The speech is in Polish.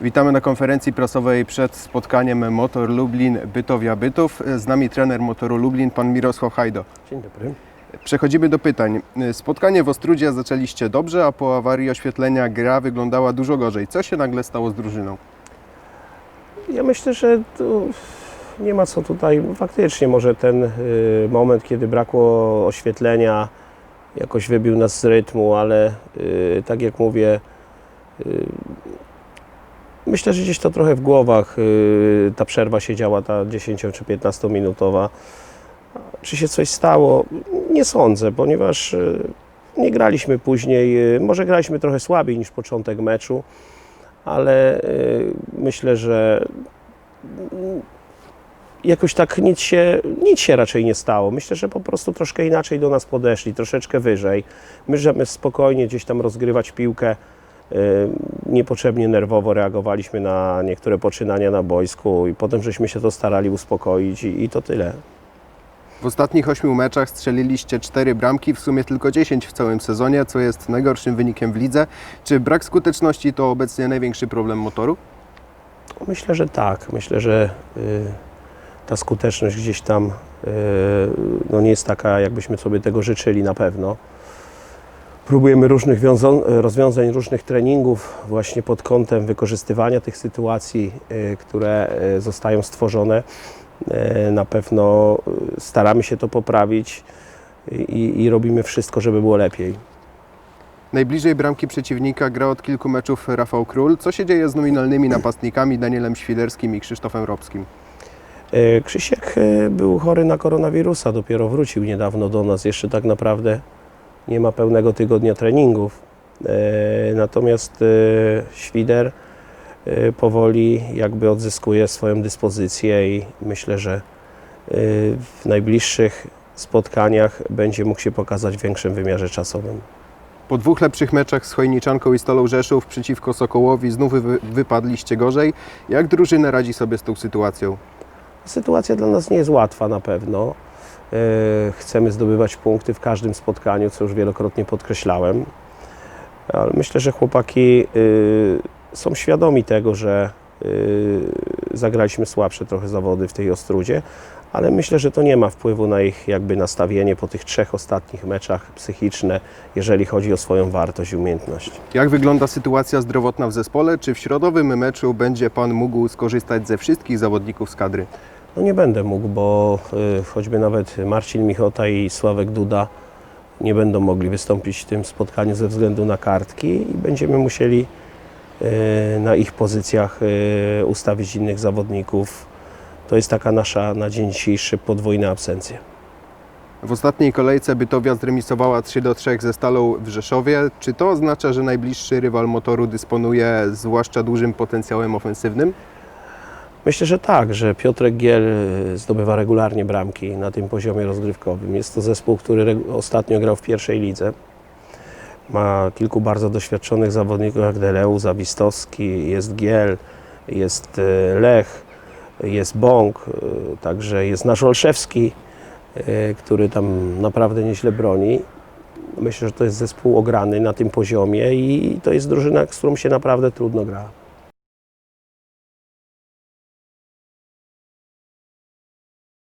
Witamy na konferencji prasowej przed spotkaniem Motor Lublin Bytowia Bytów. Z nami trener Motoru Lublin, pan Mirosław Hajdo. Dzień dobry. Przechodzimy do pytań. Spotkanie w Ostrudzie zaczęliście dobrze, a po awarii oświetlenia gra wyglądała dużo gorzej. Co się nagle stało z drużyną? Ja myślę, że nie ma co tutaj. Faktycznie może ten y, moment, kiedy brakło oświetlenia, jakoś wybił nas z rytmu, ale y, tak jak mówię, y, myślę, że gdzieś to trochę w głowach y, ta przerwa się działa, ta 10 czy 15 minutowa. Czy się coś stało? Nie sądzę, ponieważ y, nie graliśmy później, y, może graliśmy trochę słabiej niż początek meczu, ale myślę, że mm, jakoś tak nic się, nic się raczej nie stało. Myślę, że po prostu troszkę inaczej do nas podeszli, troszeczkę wyżej. My, żeby spokojnie gdzieś tam rozgrywać piłkę, niepotrzebnie nerwowo reagowaliśmy na niektóre poczynania na boisku i potem żeśmy się to starali uspokoić i, i to tyle. W ostatnich ośmiu meczach strzeliliście 4 bramki, w sumie tylko 10 w całym sezonie, co jest najgorszym wynikiem w lidze. Czy brak skuteczności to obecnie największy problem motoru? Myślę, że tak. Myślę, że y, ta skuteczność gdzieś tam y, no nie jest taka, jakbyśmy sobie tego życzyli na pewno. Próbujemy różnych rozwiązań, różnych treningów właśnie pod kątem wykorzystywania tych sytuacji, y, które y, zostają stworzone. Y, Na pewno staramy się to poprawić i, i robimy wszystko, żeby było lepiej. Najbliżej bramki przeciwnika gra od kilku meczów Rafał Król. Co się dzieje z nominalnymi napastnikami Danielem Świderskim i Krzysztofem Robskim? Krzysiek był chory na koronawirusa, dopiero wrócił niedawno do nas. Jeszcze tak naprawdę nie ma pełnego tygodnia treningów. E, Natomiast e, Świder e, powoli jakby odzyskuje swoją dyspozycję i myślę, że w najbliższych spotkaniach będzie mógł się pokazać w większym wymiarze czasowym. Po dwóch lepszych meczach z Chojniczanką i Stolą Rzeszów przeciwko Sokołowi znów wy- wypadliście gorzej. Jak drużyna radzi sobie z tą sytuacją? Sytuacja dla nas nie jest łatwa na pewno. E, Chcemy zdobywać punkty w każdym spotkaniu, co już wielokrotnie podkreślałem. Ale myślę, że chłopaki y, są świadomi tego, że y, zagraliśmy słabsze trochę zawody w tej Ostrudzie, ale myślę, że to nie ma wpływu na ich jakby nastawienie po tych trzech ostatnich meczach psychiczne, jeżeli chodzi o swoją wartość i umiejętność. Jak wygląda sytuacja zdrowotna w zespole? Czy w środowym meczu będzie Pan mógł skorzystać ze wszystkich zawodników z kadry? No nie będę mógł, bo y, choćby nawet Marcin Michota i Sławek Duda nie będą mogli wystąpić w tym spotkaniu ze względu na kartki i będziemy musieli y, na ich pozycjach y, ustawić innych zawodników. To jest taka nasza na dzień dzisiejszy podwójna absencja. W ostatniej kolejce Bytowia zremisowała 3 do 3 ze Stalą w Rzeszowie. Czy to oznacza, że najbliższy rywal motoru dysponuje zwłaszcza dużym potencjałem ofensywnym? Myślę, że tak, że Piotrek Giel y, zdobywa regularnie bramki na tym poziomie rozgrywkowym. Jest to zespół, który ostatnio grał w pierwszej lidze. Ma kilku bardzo doświadczonych zawodników jak Deleu, Zawistowski, jest Giel, jest y, Lech, jest Bąk, y, także jest nasz Olszewski, który tam naprawdę nieźle broni. Myślę, że to jest zespół ograny na tym poziomie i to jest drużyna, z którą się naprawdę trudno gra.